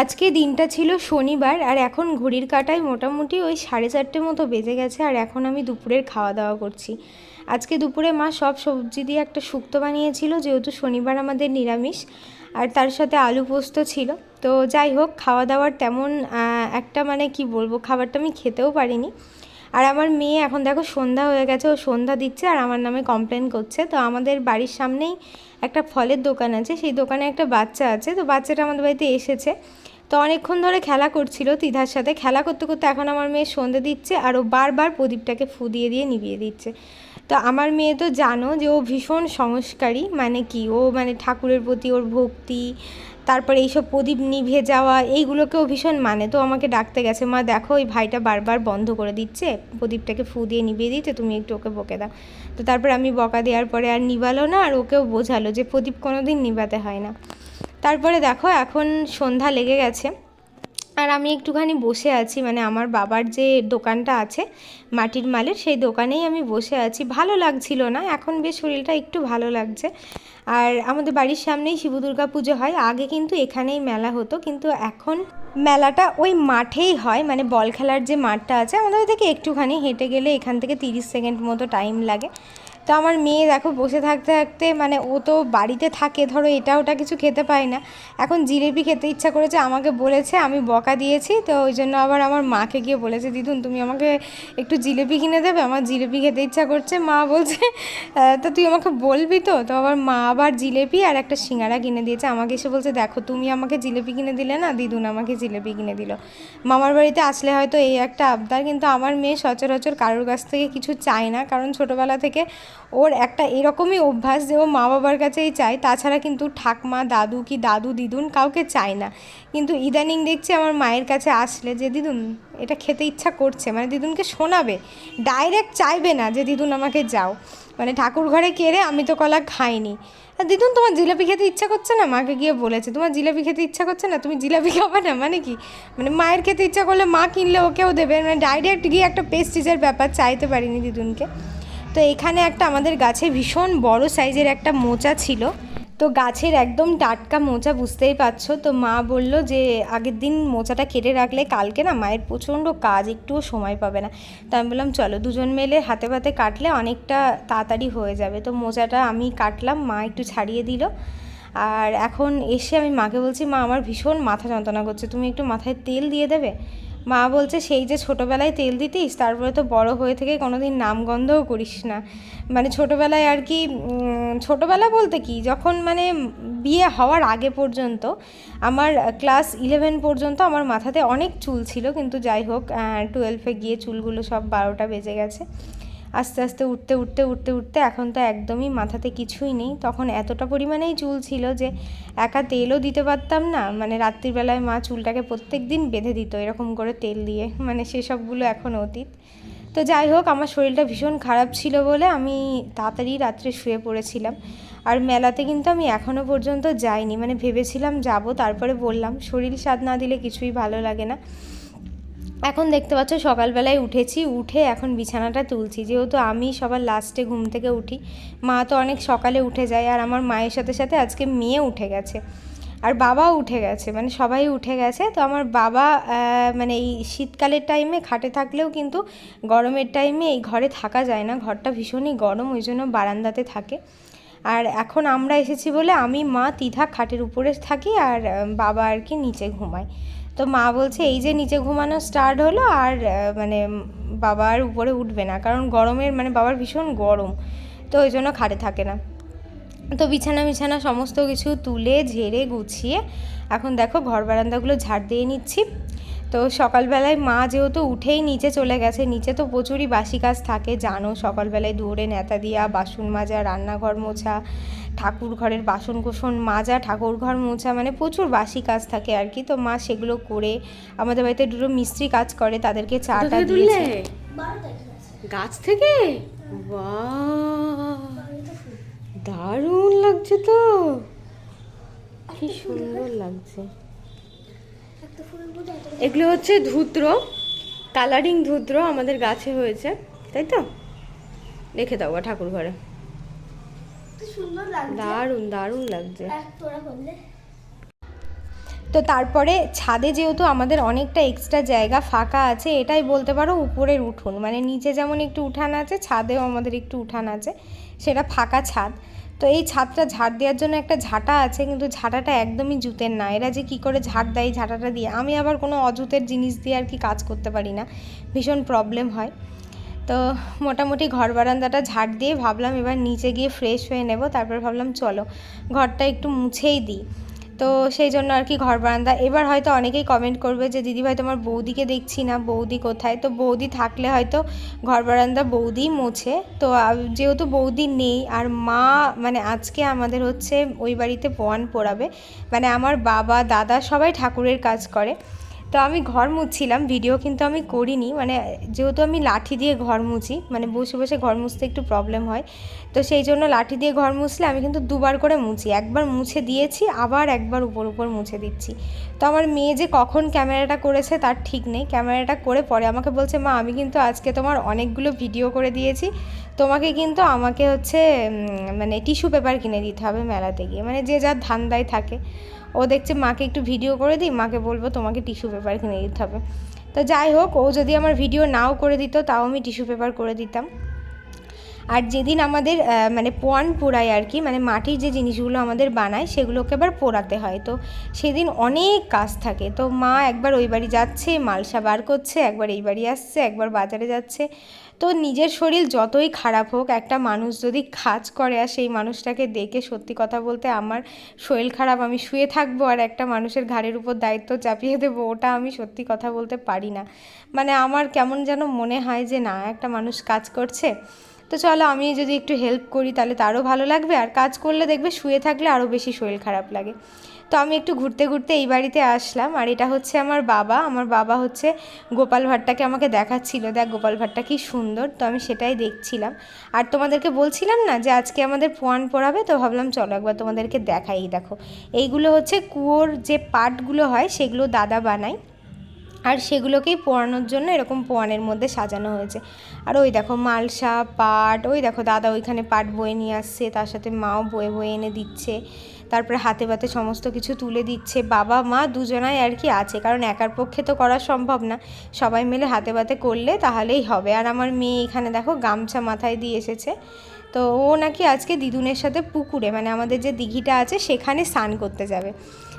আজকে দিনটা ছিল শনিবার, আর এখন ঘড়ির কাটায় মোটামুটি ওই সাড়ে চারটে মতো বেজে গেছে, আর এখন আমি দুপুরের খাওয়া দাওয়া করছি। আজকে দুপুরে মা সব সবজি দিয়ে একটা শুক্তো বানিয়েছিল, যেহেতু শনিবার আমাদের নিরামিষ, আর তার সাথে আলু পোস্ত ছিল। তো যাই হোক খাওয়া দাওয়ার তেমন একটা মানে কি বলব, খাবারটা আমি খেতেও পারিনি। আর আমার মেয়ে এখন দেখো সন্ধ্যা হয়ে গেছে, ও সন্ধ্যা দিচ্ছে আর আমার নামে কমপ্লেন করছে। তো আমাদের বাড়ির সামনেই একটা ফলের দোকান আছে, সেই দোকানে একটা বাচ্চা আছে, তো বাচ্চাটা আমাদের বাড়িতে এসেছে। তো অনেকক্ষণ ধরে খেলা করছিল তিধার সাথে, খেলা করতে করতে এখন আমার মেয়ে সন্ধে দিচ্ছে আর ও বারবার প্রদীপটাকে ফু দিয়ে দিয়ে নিভিয়ে দিচ্ছে। তো আমার মেয়ে তো জানো যে ও ভীষণ সংস্কারী মানে কি? ও মানে ঠাকুরের প্রতি ওর ভক্তি তারপরে এইসব প্রদীপ নিভে যাওয়া, এইগুলোকেও ভীষণ মানে। তো আমাকে ডাকতে গেছে, মা, দেখো, ওই ভাইটা বারবার বন্ধ করে দিচ্ছে, প্রদীপটাকে ফু দিয়ে নিভিয়ে দিচ্ছে তুমি একটু ওকে বকে দাও। তো তারপর আমি বকা দেওয়ার পরে আর নিবালো না, আর ওকেও বোঝালো যে প্রদীপ কোনো দিন নিভাতে হয় না। তারপরে দেখো, এখন সন্ধ্যা লেগে গেছে। আর আমি একটুখানি বসে আছি মানে আমার বাবার যে দোকানটা আছে, মাটির মালের, সেই দোকানেই আমি বসে আছি। ভালো লাগছিল না, এখন বেশ শরীরটা একটু ভালো লাগছে। আর আমাদের বাড়ির সামনেই শিব দুর্গা পুজো হয়, আগে কিন্তু এখানেই মেলা হতো, কিন্তু এখন মেলাটা ওই মাঠেই হয় মানে বল খেলার যে মাঠটা আছে, আমাদের থেকে একটুখানি হেঁটে গেলে এখান থেকে তিরিশ সেকেন্ড মতো টাইম লাগে। তো আমার মেয়ে দেখো বসে থাকতে থাকতে মানে ও তো বাড়িতে থাকে, ধরো এটা ওটা কিছু খেতে পায় না। এখন জিলেপি খেতে ইচ্ছা করেছে, আমাকে বলেছে, আমি বকা দিয়েছি, তো ওই জন্য আবার আমার মাকে গিয়ে বলেছে, দিদুন, তুমি আমাকে একটু জিলেপি কিনে দেবে? আমার জিলেপি খেতে ইচ্ছা করছে। মা বলছে তো তুই আমাকে বলবি তো? তো আবার মা আবার জিলেপি আর একটা সিঙ্গারা কিনে দিয়েছে। আমাকে এসে বলছে, দেখো, তুমি আমাকে জিলেপি কিনে দিলে না, দিদুন আমাকে জিলেপি কিনে দিল। মামার বাড়িতে আসলে হয়তো এই একটা আবদার, কিন্তু আমার মেয়ে সচরাচর কারোর কাছ থেকে কিছু চায় না, কারণ ছোটোবেলা থেকে ওর একটা এরকমই অভ্যাস যে ও মা বাবার কাছেই চায়, তাছাড়া কিন্তু ঠাকমা, দাদু কি দাদু, দিদুন কাউকে চায় না। কিন্তু ইদানিং দেখছি আমার মায়ের কাছে আসলে যে, দিদুন, এটা খেতে ইচ্ছা করছে। মানে দিদুনকে শোনাবে, ডাইরেক্ট চাইবে না যে, দিদুন, আমাকে যাও। মানে ঠাকুর ঘরে কেড়ে আমি তো কলা খাইনি। দিদুন, তোমার জিলাপি খেতে ইচ্ছা করছে না? মাকে গিয়ে বলেছে, তোমার জিলাপি খেতে ইচ্ছা করছে না? তুমি জিলাপি খাবে না? মানে কি? মানে মায়ের খেতে ইচ্ছা করলে মা কিনলে ওকেও দেবে। মানে ডাইরেক্ট গিয়ে একটা পেস্টিজের ব্যাপার চাইতে পারিনি দিদুনকে। তো এখানে একটা আমাদের গাছে ভীষণ বড় সাইজের একটা মোচা ছিল। তো গাছের একদম টাটকা মোচা, বুঝতেই পারছ? তো মা বলল যে, আগের দিন মোচাটা কেটে রাখলে কালকে না মায়ের প্রচণ্ড কাজ, একটুও সময় পাবে না। তো আমি বললাম, চলো, দুজন মেলে হাতে পাতে কাটলে অনেকটা তাড়াতাড়ি হয়ে যাবে। তো মোচাটা আমি কাটলাম, মা একটু ছাড়িয়ে দিল। আর এখন এসে আমি মাকে বলছি, মা, আমার ভীষণ মাথা যন্ত্রণা করছে, তুমি একটু মাথায় তেল দিয়ে দেবে? মা বলছে, সেই যে ছোটোবেলায় তেল দিতিস, তারপরে তো বড় হয়ে থেকে কোনো কোনোদিন নামগন্ধও করিস না। মানে ছোটোবেলায় আর কি ছোটোবেলা বলতে কি, যখন মানে বিয়ে হওয়ার আগে পর্যন্ত আমার ক্লাস ইলেভেন পর্যন্ত আমার মাথাতে অনেক চুল ছিল, কিন্তু যাই হোক টুয়েলভে গিয়ে চুলগুলো সব বারোটা বেজে গেছে। আস্তে আস্তে উঠতে উঠতে উঠতে উঠতে এখন তো একদমই মাথাতে কিছুই নেই। তখন এতটা পরিমাণেই চুল ছিল যে একা তেলও দিতে পারতাম না। মানে রাত্রিবেলায় মা চুলটাকে প্রত্যেক দিন বেঁধে দিত এরকম করে তেল দিয়ে। মানে সেসবগুলো এখন অতীত। তো যাই হোক, আমার শরীরটা ভীষণ খারাপ ছিল বলে আমি তাড়াতাড়ি রাত্রে শুয়ে পড়েছিলাম। আর মেলাতে কিন্তু আমি এখনও পর্যন্ত যাইনি। মানে ভেবেছিলাম যাব, তারপরে বললাম, শরীর স্বাদ না দিলে কিছুই ভালো লাগে না। এখন দেখতে পাচ্ছ সকালবেলায় উঠেছি, উঠে এখন বিছানাটা তুলছি। যেহেতু আমি সবার লাস্টে ঘুম থেকে উঠি, মা তো অনেক সকালে উঠে যায় আর আমার মায়ের সাথে সাথে আজকে মেয়ে উঠে গেছে। আর বাবাও উঠে গেছে মানে সবাই উঠে গেছে। তো আমার বাবা মানে এই শীতকালের টাইমে খাটে থাকলেও কিন্তু গরমের টাইমে এই ঘরে থাকা যায় না। ঘরটা ভীষণই গরম, ওই জন্য বারান্দাতে থাকে। আর এখন আমরা এসেছি বলে আমি, মা তিথা খাটের উপরে থাকি আর, বাবা আর কি নিচে ঘুমায়। তো মা বলছে এই যে নিচে ঘুমানো স্টার্ট হলো আর মানে উম, বাবা আর উপরে উঠবে না কারণ গরমের মানে বাবার ভীষণ গরম তো ওই জন্য খাটে থাকে না। তো বিছানা বিছানা সমস্ত কিছু তুলে ঝেড়ে গুছিয়ে এখন দেখো ঘর বারান্দাগুলো ঝাড় দিয়ে নিচ্ছি। তো সকালবেলায় মা যেহেতু উঠেই নিচে চলে গেছে নিচে তো প্রচুরই বাসি কাজ থাকে জানো সকালবেলায় দৌড়ে নেতা দিয়া বাসন মাজা রান্নাঘর মোছা ঠাকুর ঘরের বাসন কোসন মাজা ঠাকুর ঘর মোছা মানে প্রচুর বাসি কাজ থাকে আর কি। তো মা সেগুলো করে আমাদের বাড়িতে দুটো মিস্ত্রি কাজ করে তাদেরকে চাটা দিয়েছে। গাছ থেকে? দারুণ লাগছে তো। কি সুন্দর লাগছে। এগুলো হচ্ছে ধুত্র কালারিং ধুত্র আমাদের গাছে হয়েছে তাই তো? রেখে দাও ঠাকুর ঘরে সুন্দর লাগছে। দারুণ দারুণ লাগছে। তোরা করলে তো তারপরে ছাদে যেহেতু আমাদের অনেকটা এক্সট্রা জায়গা ফাঁকা আছে এটাই বলতে পারো উপরের উঠোন। মানে নিচে যেমন একটু উঠান আছে ছাদেও আমাদের একটু উঠান আছে সেটা ফাঁকা ছাদ। তো এই ছাদটা ঝাড় দেওয়ার জন্য একটা ঝাঁটা আছে কিন্তু ঝাঁটাটা একদমই জুতের না। এরা যে কী করে ঝাড় দেয় ঝাঁটাটা দিয়ে আমি আবার কোনো অজুতের জিনিস দিয়ে আর কি কাজ করতে পারি না। ভীষণ প্রবলেম হয়। তো মোটামুটি ঘর বারান্দাটা ঝাড় দিয়ে ভাবলাম এবার নিচে গিয়ে ফ্রেশ হয়ে নেব, তারপর ভাবলাম চলো ঘরটা একটু মুছেই দিই। তো সেই জন্য আর কি ঘর বারান্দা। এবার হয়তো অনেকেই কমেন্ট করবে যে দিদিভাই তোমার বৌদিকে দেখছি না, বৌদি কোথায়? তো বৌদি থাকলে হয়তো ঘর বারান্দা বৌদি মোছে। তো যেহেতু বৌদি নেই, আর মা মানে আজকে আমাদের হচ্ছে ওই বাড়িতে পোয়ান পোড়াবে মানে আমার বাবা, দাদা সবাই ঠাকুরের কাজ করে। তো আমি ঘর মুছছিলাম ভিডিও কিন্তু আমি করিনি মানে যেহেতু আমি লাঠি দিয়ে ঘর মুছি মানে বসে বসে ঘর মুছতে একটু প্রবলেম হয়, তো সেই জন্য লাঠি দিয়ে ঘর মুছলে আমি কিন্তু দুবার করে মুছি, একবার মুছে দিয়েছি, আবার একবার উপর উপর মুছে দিচ্ছি। তো আমার মেয়ে যে কখন ক্যামেরাটা করেছে তার ঠিক নেই। ক্যামেরাটা করে পরে আমাকে বলছে, মা, আমি কিন্তু আজকে তোমার অনেকগুলো ভিডিও করে দিয়েছি। তোমাকে কিন্তু আমাকে হচ্ছে মানে টিস্যু পেপার কিনে দিতে হবে মেলাতে গিয়ে। মানে যে যার ধান্দায় থাকে। ও দেখছে, মাকে একটু ভিডিও করে দিই, মাকে বলব তোমাকে টিস্যু পেপার কিনে দিতে হবে। তো যাই হোক, ও যদি আমার ভিডিও নাও করে দিত, তাও আমি টিস্যু পেপার করে দিতাম। আর যেদিন আমাদের মানে পোয়ান পোড়ায় আর কি মানে মাটির যে জিনিসগুলো আমাদের বানায়, সেগুলোকে আবার পোড়াতে হয়। তো সেদিন অনেক কাজ থাকে। তো মা একবার ওই বাড়ি যাচ্ছে, মালসা বার করছে, একবার এই বাড়ি আসছে, একবার বাজারে যাচ্ছে। তো নিজের শরীর যতই খারাপ হোক, একটা মানুষ যদি কাজ করে আর সেই মানুষটাকে দেখে সত্যি কথা বলতে আমার শরীর খারাপ, আমি শুয়ে থাকব আর একটা মানুষের ঘাড়ের উপর দায়িত্ব চাপিয়ে দেবো, ওটা আমি সত্যি কথা বলতে পারি না। মানে আমার কেমন যেন মনে হয় যে না, একটা মানুষ কাজ করছে। তো চলো আমি যদি একটু হেল্প করি, তাহলে তারও ভালো লাগবে। আর কাজ করলে দেখবে শুয়ে থাকলে আরও বেশি শরীর খারাপ লাগে। তো আমি একটু ঘুরতে ঘুরতে এই বাড়িতে আসলাম। আর এটা হচ্ছে আমার বাবা। আমার বাবা হচ্ছে গোপাল ভাটটাকে আমাকে দেখাচ্ছিল। দেখ গোপাল ভাটটা কি সুন্দর। তো আমি সেটাই দেখছিলাম। আর তোমাদেরকে বলছিলাম না যে আজকে আমাদের পোয়ান পড়াবে? তো ভাবলাম চলো একবার তোমাদেরকে দেখাই। দেখো, এইগুলো হচ্ছে কুয়োর যে পাটগুলো হয়, সেগুলো দাদা বানায়। আর সেগুলোকেই পোড়ানোর জন্য এরকম পোয়ানের মধ্যে সাজানো হয়েছে। আর ওই দেখো মালসা পাট, ওই দেখো দাদা ওইখানে পাট বয়ে নিয়ে আসছে, তার সাথে মাও বয়ে বয়ে এনে দিচ্ছে, তারপরে হাতে পাতে সমস্ত কিছু তুলে দিচ্ছে। বাবা, মা দুজনাই আর কি আছে, কারণ একার পক্ষে তো করা সম্ভব না। সবাই মিলে হাতে পাতে করলে তাহলেই হবে। আর আমার মেয়ে এখানে দেখো গামছা মাথায় দিয়ে এসেছে। তো ও নাকি আজকে দিদুনের সাথে পুকুরে মানে আমাদের যে দিঘিটা আছে, সেখানে স্নান করতে যাবে।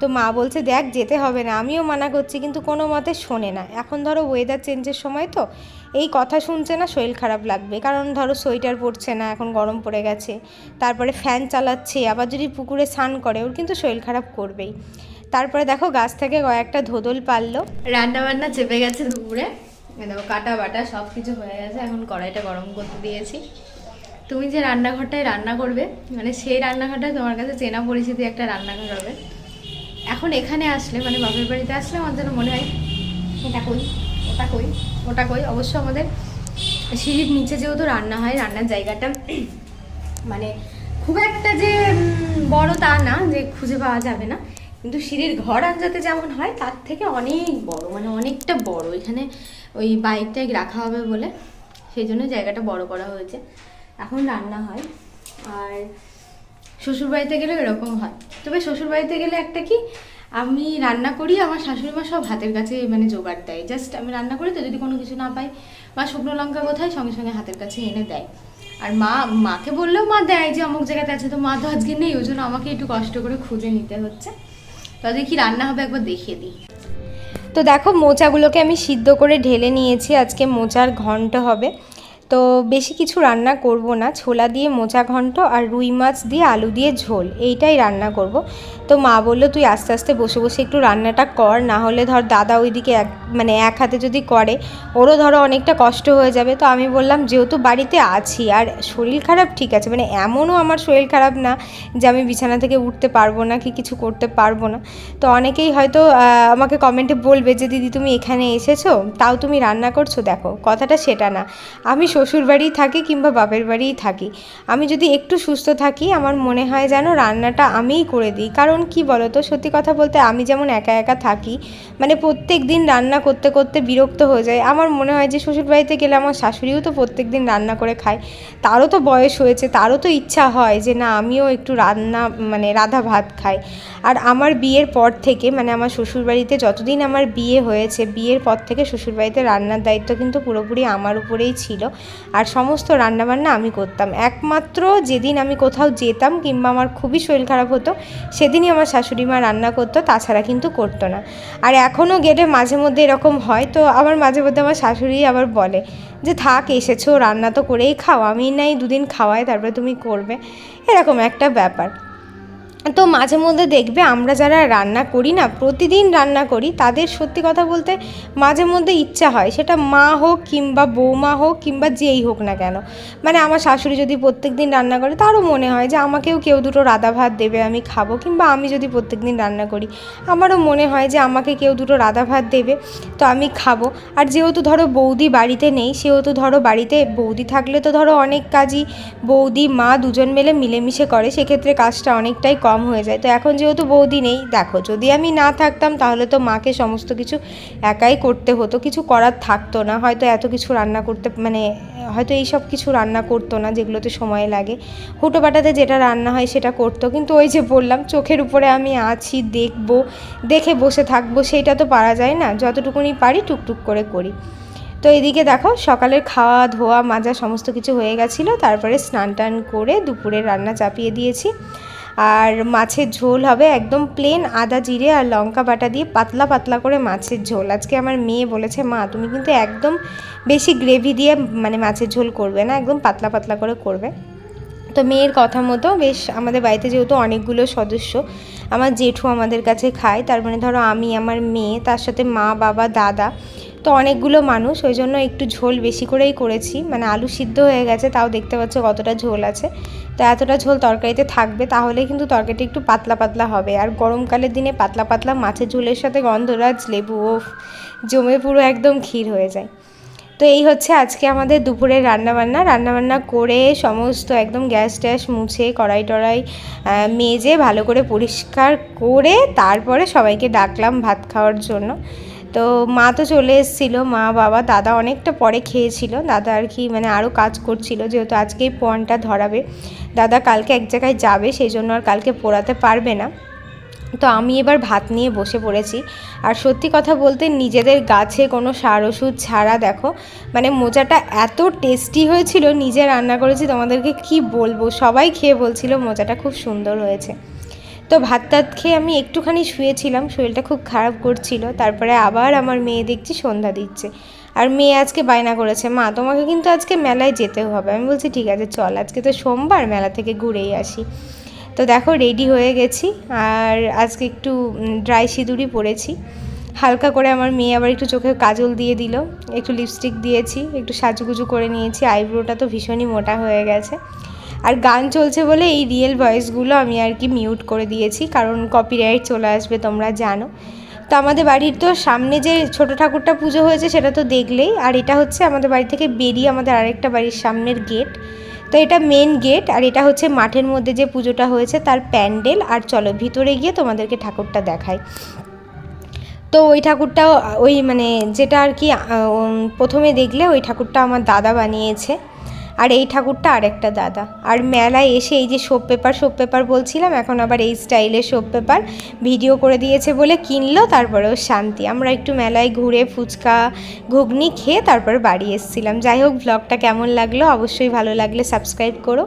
তো মা বলছে, দেখ, যেতে হবে না। আমিও মানা করছি, কিন্তু কোনো মতে শোনে না। এখন ধরো ওয়েদার চেঞ্জের সময় তো এই কথা শুনছে না, শরীর খারাপ লাগবে। কারণ ধরো সোয়েটার পরছে না, এখন গরম পড়ে গেছে। তারপরে ফ্যান চালাচ্ছে, আবার যদি পুকুরে স্নান করে, ওর কিন্তু শরীর খারাপ করবেই। তারপরে দেখো গাছ থেকে কয়েকটা ধোদল পারল রান্না বান্না চেপে গেছে দুপুরে। দেখো, কাটা বাটা সব কিছু হয়ে গেছে। এখন কড়াইটা গরম করতে দিয়েছি। তুমি যে রান্নাঘরটায় রান্না করবে মানে সেই রান্নাঘরটায় তোমার কাছে চেনা পরিচিতি একটা রান্নাঘর হবে। এখন এখানে আসলে মানে বাপের বাড়িতে আসলে আমার যেন মনে হয় এটা কই, ওটা কই ওটা কই। অবশ্য আমাদের সিঁড়ির নিচে যেহেতু রান্না হয়, রান্নার জায়গাটা মানে খুব একটা যে বড় তা না, যে খুঁজে পাওয়া যাবে না। কিন্তু সিঁড়ির ঘর আনজাতে যেমন হয়, তার থেকে অনেক বড় মানে অনেকটা বড়। এখানে ওই বাইকটাই রাখা হবে বলে, সেই জন্য জায়গাটা বড় করা হয়েছে। এখন রান্না হয়। আর শ্বশুরবাড়িতে গেলে এরকম হয়। তবে শ্বশুরবাড়িতে গেলে একটা কি, আমি রান্না করি, আমার শাশুড়ি মা সব হাতের কাছে মানে জোগাড় দেয়। জাস্ট আমি রান্না করি তো, যদি কোনো কিছু না পাই। বা শুকনো লঙ্কা কোথায়, সঙ্গে সঙ্গে হাতের কাছে এনে দেয়। আর মা, মাকে বললেও মা দেয় যে অমুক জায়গাতে আছে, তো মা তো আজকে নেই, ওই জন্য আমাকে একটু কষ্ট করে খুঁজে নিতে হচ্ছে। তো কি রান্না হবে, একবার দেখিয়ে দিই। তো দেখো, মোচাগুলোকে আমি সিদ্ধ করে ঢেলে নিয়েছি, আজকে মোচার ঘন্ট হবে। তো বেশি কিছু রান্না করব না, ছোলা দিয়ে মোচা ঘন্ট আর রুই মাছ দিয়ে আলু দিয়ে ঝোল, এইটাই রান্না করব। তো মা বলল, তুই আস্তে আস্তে বসে বসে একটু রান্নাটা কর, না হলে ধর দাদা ওইদিকে এক মানে এক হাতে যদি করে, ওরও ধরো অনেকটা কষ্ট হয়ে যাবে। তো আমি বললাম, যেহেতু বাড়িতে আছি, আর শরীর খারাপ, ঠিক আছে মানে এমনও আমার শরীর খারাপ না যে আমি বিছানা থেকে উঠতে পারব না কি কিছু করতে পারব না। তো অনেকেই হয়তো আমাকে কমেন্টে বলবে যে, দিদি, তুমি এখানে এসেছ? তাও তুমি রান্না করছ? দেখো, কথাটা সেটা না। আমি শ্বশুর বাড়িই থাকি কিংবা বাপের বাড়িই থাকি। আমি যদি একটু সুস্থ থাকি, আমার মনে হয় যেন রান্নাটা আমিই করে দিই। কারণ কারণ কি বলো তো সত্যি কথা বলতে আমি যেমন একা একা থাকি মানে প্রত্যেক দিন রান্না করতে করতে বিরক্ত হয়ে যায় আমার মনে হয় যে শ্বশুরবাড়িতে গেলে আমার শাশুড়িও তো প্রত্যেক দিন রান্না করে খায়। তারও তো বয়স হয়েছে, তারও তো ইচ্ছা হয় যে না, আমিও একটু রান্না মানে রাধা ভাত খাই। আর আমার বিয়ের পর থেকে মানে আমার শ্বশুরবাড়িতে যতদিন আমার বিয়ে হয়েছে, বিয়ের পর থেকে শ্বশুরবাড়িতে রান্নার দায়িত্ব কিন্তু পুরোপুরি আমার উপরেই ছিল। আর সমস্ত রান্নাবান্না আমি করতাম। একমাত্র যেদিন আমি কোথাও যেতাম কিংবা আমার খুবই শরীর খারাপ হতো সেদিনই আমার শাশুড়ি মা রান্না করতো, তাছাড়া কিন্তু করতো না। আর এখনও গেটে মাঝে মধ্যে এরকম হয়, তো আমার মাঝে মধ্যে আমার শাশুড়ি আবার বলে যে, থাক, এসেছ, রান্না তো করেই খাও। আমি, নাই, দুদিন খাওয়াই, তারপরে তুমি করবে। এরকম একটা ব্যাপার। তো মাঝে মধ্যে দেখবে আমরা যারা রান্না করি না, প্রতিদিন রান্না করি, তাদের সত্যি কথা বলতে মাঝে মধ্যে ইচ্ছা হয়। সেটা মা হোক কিংবা বৌমা হোক কিংবা যেই হোক না কেন। মানে আমার শাশুড়ি যদি প্রত্যেক দিন রান্না করে, তারও মনে হয় যে আমাকেও কেউ দুটো রাধা ভাত দেবে, আমি খাব। কিংবা আমি যদি প্রত্যেক দিন রান্না করি, আমারও মনে হয় যে আমাকে কেউ দুটো রাধা ভাত দেবে, তো আমি খাব। আর যেহেতু ধরো বৌদি বাড়িতে নেই, সেহেতু ধরো বাড়িতে বৌদি থাকলে তো ধরো অনেক কাজই বৌদি, মা দুজন মিলে মিলেমিশে করে। সেক্ষেত্রে কাজটা অনেকটাই কম। হয়ে যায়। তো এখন যেহেতু বৌদি নেই, দেখো যদি আমি না থাকতাম তাহলে তো মাকে সমস্ত কিছু একাই করতে হতো। কিছু করার থাকতো না, হয়তো এত কিছু রান্না করতে মানে হয়তো এই সব কিছু রান্না করতো না যেগুলোতে সময় লাগে। হুটোপাটাতে যেটা রান্না হয় সেটা করতো। কিন্তু ওই যে বললাম, চোখের উপরে আমি আছি, দেখব, দেখে বসে থাকব সেইটা তো পারা যায় না। যতটুকুনি পারি টুকটুক করে করি। তো এদিকে দেখো, সকালের খাওয়া, ধোয়া, মাজা সমস্ত কিছু হয়ে গেছিল। তারপরে স্নান টান করে দুপুরে রান্না চাপিয়ে দিয়েছি। আর মাছের ঝোল হবে একদম প্লেন আদা জিরে আর লঙ্কা বাটা দিয়ে পাতলা পাতলা করে মাছের ঝোল। আজকে আমার মেয়ে বলেছে, মা, তুমি কিন্তু একদম বেশি গ্রেভি দিয়ে মানে মাছের ঝোল করবে না, একদম পাতলা পাতলা করে করবে। তো মেয়ের কথা মতো বেশ, আমাদের বাড়িতে যেহেতু অনেকগুলো সদস্য, আমার জেঠু আমাদের কাছে খায়। তার মানে ধরো আমি, আমার মেয়ে, তার সাথে মা, বাবা, দাদা তো অনেকগুলো মানুষ, ওই জন্য একটু ঝোল বেশি করেই করেছি। মানে আলু সিদ্ধ হয়ে গেছে, তাও দেখতে পাচ্ছ কতটা ঝোল আছে। তো এতটা ঝোল তরকারিতে থাকবে, তাহলে কিন্তু তরকারিটা একটু পাতলা পাতলা হবে। আর গরমকালের দিনে পাতলা পাতলা মাছের ঝোলের সাথে গন্ধরাজ, লেবু ও জমে পুরো একদম ক্ষীর হয়ে যায়। তো এই হচ্ছে আজকে আমাদের দুপুরের রান্নাবান্না। রান্নাবান্না করে সমস্ত একদম গ্যাস ট্যাস মুছে, কড়াই টড়াই মেজে, ভালো করে পরিষ্কার করে তারপরে সবাইকে ডাকলাম ভাত খাওয়ার জন্য। তো মা তো চলে এসেছিল, মা, বাবা, দাদা অনেকটা পরে খেয়েছিল। দাদা আর কি মানে আরও কাজ করছিল, যেহেতু আজকেই পোয়ানটা ধরাবে। দাদা কালকে এক জায়গায় যাবে, সেই জন্য আর কালকে পোড়াতে পারবে না। তো আমি এবার ভাত নিয়ে বসে পড়েছি। আর সত্যি কথা বলতে, নিজেদের গাছে কোনো সার, ওষুধ ছাড়া দেখো মানে মোজাটা এত টেস্টি হয়েছিল, নিজে রান্না করেছি, তোমাদেরকে কি বলব? সবাই খেয়ে বলছিল মোজাটা খুব সুন্দর হয়েছে। তো ভাত টাত খেয়ে আমি একটুখানি শুয়েছিলাম, শরীরটা খুব খারাপ করছিল। তারপরে আবার আমার মেয়ে দেখছি সন্ধ্যা দিচ্ছে। আর মেয়ে আজকে বায়না করেছে, মা, তোমাকে কিন্তু আজকে মেলায় যেতে হবে। আমি বলছি, ঠিক আছে, চল, আজকে তো সোমবার, মেলা থেকে ঘুরেই আসি। তো দেখো রেডি হয়ে গেছি। আর আজকে একটু ড্রাই সিঁদুরই পরেছি। হালকা করে আমার মেয়ে আবার একটু চোখে কাজল দিয়ে দিল, একটু লিপস্টিক দিয়েছি, একটু সাজুগুজু করে নিয়েছি। আইব্রোটা তো ভীষণই মোটা হয়ে গেছে। আর গান চলছে বলে এই রিয়েল ভয়েসগুলো আমি আর কি মিউট করে দিয়েছি, কারণ কপিরাইট চলে আসবে তোমরা জানো। তো আমাদের বাড়ির তো সামনে যে ছোট ঠাকুরটা পুজো হয়েছে সেটা তো দেখলেই, আর এটা হচ্ছে আমাদের বাড়ি থেকে বেরিয়ে আমাদের আরেকটা বাড়ির সামনের গেট তো এটা মেন গেট আর এটা হচ্ছে মাঠের মধ্যে যে পুজোটা হয়েছে তার প্যান্ডেল, আর চলো ভিতরে গিয়ে তোমাদেরকে ঠাকুরটা দেখাই। তো ওই ঠাকুরটাও, ওই মানে যেটা আর কি প্রথমে দেখলে ওই ঠাকুরটা আমার দাদা বানিয়েছে। আর এই ঠাকুরটা আরেকটা দাদা। আর মেলায় এসে এই যে সোপ পেপার সোপ পেপার বলছিলাম, এখন আবার এই স্টাইলের সোপ পেপার ভিডিও করে দিয়েছে বলে কিনলো, তারপরেও শান্তি। আমরা একটু মেলায় ঘুরে ফুচকা, ঘুগনি খেয়ে তারপর বাড়ি এসেছিলাম। যাই হোক ব্লগটা কেমন লাগল? অবশ্যই ভালো লাগলে সাবস্ক্রাইব করো।